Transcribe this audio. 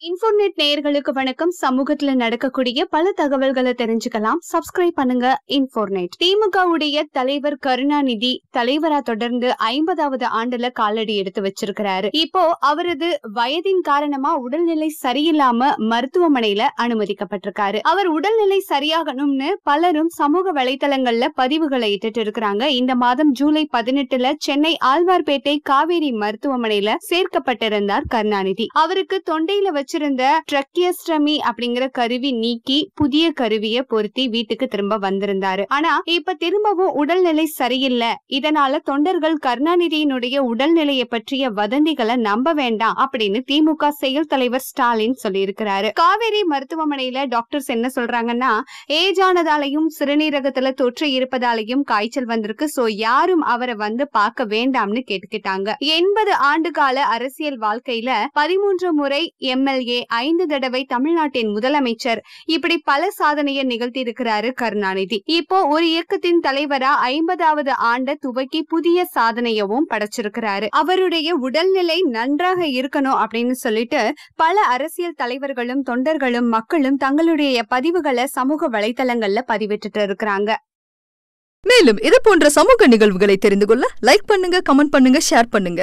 இன்ஃபோர்நெட் நேயர்களுக்கு வணக்கம். சமூகத்துல நடக்கக்கூடிய பல தகவல்களை தெரிஞ்சுக்கலாம். சப்ஸ்கிரைப் பண்ணுங்க. இன்ஃபோநெட் திமுகவுடைய தலைவர் கருணாநிதி தலைவரா தொடர்ந்து ஐம்பதாவது ஆண்டுல காலடி எடுத்து வச்சிருக்கிறாரு. இப்போ அவரது வயதின் காரணமா உடல்நிலை சரியில்லாம மருத்துவமனையில அனுமதிக்கப்பட்டிருக்காரு. அவர் உடல்நிலை சரியாகணும்னு பலரும் சமூக வலைதளங்கள்ல பதிவுகளை இட்டுட்டு இருக்கிறாங்க. இந்த மாதம் ஜூலை பதினெட்டுல சென்னை ஆழ்வார்பேட்டை காவேரி மருத்துவமனையில சேர்க்கப்பட்டிருந்தார் கருணாநிதி. அவருக்கு தொண்டையில வச்சு வச்சிருந்த ட்ரக்கியஸ்டமி அப்படிங்கிற கருவி நீக்கி புதிய கருவியை பொருத்தி வீட்டுக்கு திரும்ப வந்திருந்தாரு. ஆனா இப்ப திரும்பவும் உடல்நிலை சரியில்லை. இதனால தொண்டர்கள் கருணாநிதியினுடைய உடல்நிலையை பற்றிய வதந்திகளை நம்ப வேண்டாம் அப்படின்னு திமுக செயல் தலைவர் ஸ்டாலின் சொல்லியிருக்கிறாரு. காவேரி மருத்துவமனையில டாக்டர்ஸ் என்ன சொல்றாங்கன்னா ஏஜ் ஆனதாலையும் சிறுநீரகத்துல தொற்று இருப்பதாலையும் காய்ச்சல் வந்திருக்கு. சோ யாரும் அவரை வந்து பார்க்க வேண்டாம்னு கேட்டுக்கிட்டாங்க. எண்பது ஆண்டு கால அரசியல் வாழ்க்கையில பதிமூன்று முறை எம்எல்ஏ ஐந்து தடவை தமிழ்நாட்டின் முதலமைச்சர் இப்படி பல சாதனையை நிகழ்த்தி இருக்கிறாரு கருணாநிதி. இப்போ ஒரு இயக்கத்தின் தலைவரா ஐம்பதாவது ஆண்ட துவக்கி புதிய சாதனையவும் படைச்சிருக்கிறாரு. அவருடைய உடல்நிலை நன்றாக இருக்கணும் அப்படின்னு சொல்லிட்டு பல அரசியல் தலைவர்களும் தொண்டர்களும் மக்களும் தங்களுடைய பதிவுகளை சமூக வலைதளங்கள்ல பதிவிட்டுட்டு இருக்கிறாங்க. மேலும் இது போன்ற சமூக நிகழ்வுகளை தெரிந்து கொள்ள லைக் பண்ணுங்க கமெண்ட் பண்ணுங்க ஷேர் பண்ணுங்க.